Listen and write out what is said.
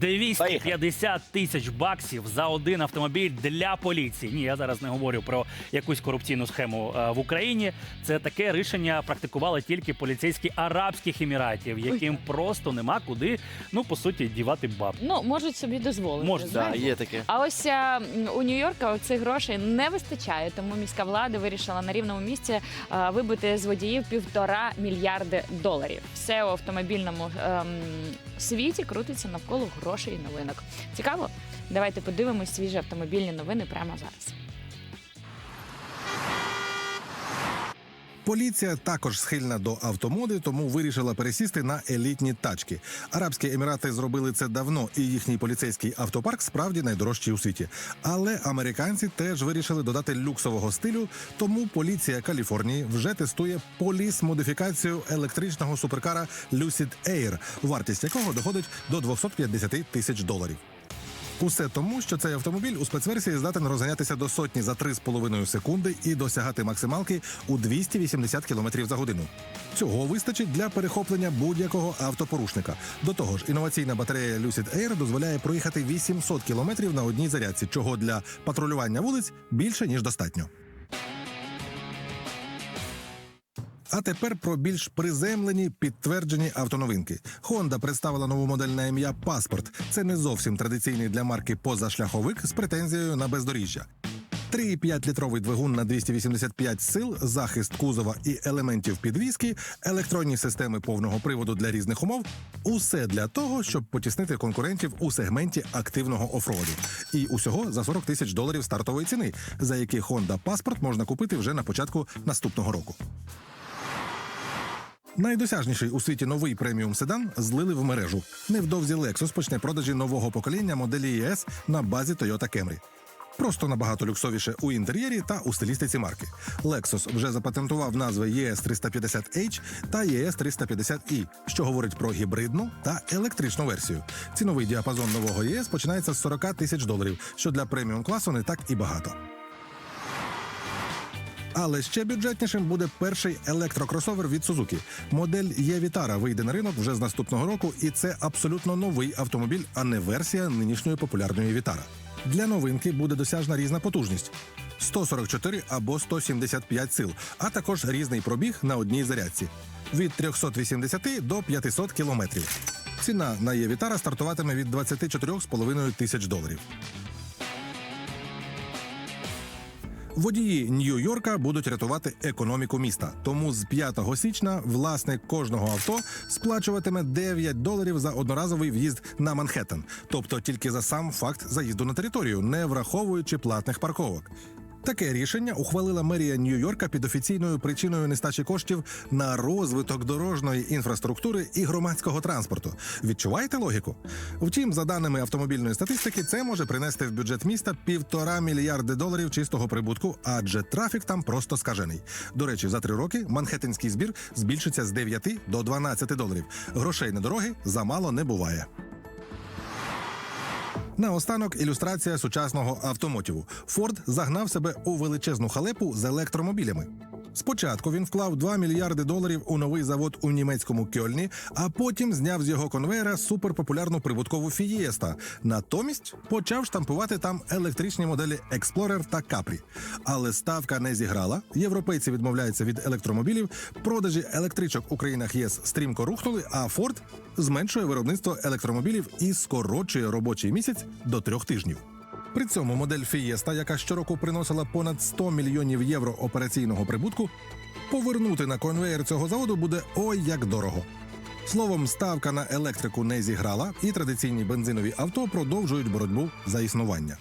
250 тисяч баксів за один автомобіль для поліції. Ні, я зараз не говорю про якусь корупційну схему е, в Україні. Це таке рішення практикували тільки поліцейські Арабських Еміратів, яким просто нема куди, ну по суті, дівати баб. Ну, можуть собі дозволити. Може, да, є таке. А ось е, у Нью-Йорка цих грошей не вистачає, тому міська влада вирішила на рівному місці е, вибити з водіїв півтора мільярди доларів. Все у автомобільному ем, світі крутиться навколо грошей і новинок. Цікаво? Давайте подивимось свіжі автомобільні новини прямо зараз. Поліція також схильна до автомоди, тому вирішила пересісти на елітні тачки. Арабські емірати зробили це давно, і їхній поліцейський автопарк справді найдорожчий у світі. Але американці теж вирішили додати люксового стилю. Тому поліція Каліфорнії вже тестує поліс-модифікацію електричного суперкара Lucid Air, вартість якого доходить до 250 тисяч доларів. Усе тому, що цей автомобіль у спецверсії здатен розганятися до сотні за 3,5 секунди і досягати максималки у 280 км за годину. Цього вистачить для перехоплення будь-якого автопорушника. До того ж, інноваційна батарея Lucid Air дозволяє проїхати 800 км на одній зарядці, чого для патрулювання вулиць більше ніж достатньо. А тепер про більш приземлені підтверджені автоновинки. Honda представила нову модель на ім'я Паспорт. Це не зовсім традиційний для марки позашляховик з претензією на бездоріжжя. 3,5-літровий двигун на 285 сил, захист кузова і елементів підвіски, електронні системи повного приводу для різних умов усе для того, щоб потіснити конкурентів у сегменті активного офроду. І усього за 40 тисяч доларів стартової ціни, за які Honda Паспорт можна купити вже на початку наступного року. Найдосяжніший у світі новий преміум седан злили в мережу. Невдовзі Lexus почне продажі нового покоління моделі ES на базі Toyota Camry. Просто набагато люксовіше у інтер'єрі та у стилістиці марки. Lexus вже запатентував назви ES 350H та ES 350E, що говорить про гібридну та електричну версію. Ціновий діапазон нового ES починається з 40 тисяч доларів, що для преміум класу не так і багато. Але ще бюджетнішим буде перший електрокросовер від Suzuki. Модель e-Vitara вийде на ринок вже з наступного року, і це абсолютно новий автомобіль, а не версія нинішньої популярної Vitara. Для новинки буде досяжна різна потужність. 144 або 175 сил, а також різний пробіг на одній зарядці від 380 до 500 кілометрів. Ціна на e-Vitara стартуватиме від 24,5 тисяч доларів. Водії Нью-Йорка будуть рятувати економіку міста. Тому з 5 січня власник кожного авто сплачуватиме 9 доларів за одноразовий в'їзд на Манхеттен, тобто тільки за сам факт заїзду на територію, не враховуючи платних парковок. Таке рішення ухвалила мерія Нью-Йорка під офіційною причиною нестачі коштів на розвиток дорожньої інфраструктури і громадського транспорту. Відчуваєте логіку? Втім, за даними автомобільної статистики, це може принести в бюджет міста півтора мільярди доларів чистого прибутку, адже трафік там просто скажений. До речі, за три роки манхеттенський збір збільшиться з 9 до 12 доларів. Грошей на дороги замало не буває. Наостанок ілюстрація сучасного автомотіву. Форд загнав себе у величезну халепу з електромобілями. Спочатку він вклав 2 мільярди доларів у новий завод у німецькому Кьольні, а потім зняв з його конвейера суперпопулярну прибуткову Фієста. Натомість почав штампувати там електричні моделі Explorer та Capri. Але ставка не зіграла. Європейці відмовляються від електромобілів. Продажі електричок у країнах ЄС стрімко рухнули, а Форд зменшує виробництво електромобілів і скорочує робочий місяць до трьох тижнів. При цьому модель Фієста, яка щороку приносила понад 100 мільйонів євро операційного прибутку, повернути на конвеєр цього заводу буде ой як дорого. Словом, ставка на електрику не зіграла, і традиційні бензинові авто продовжують боротьбу за існування.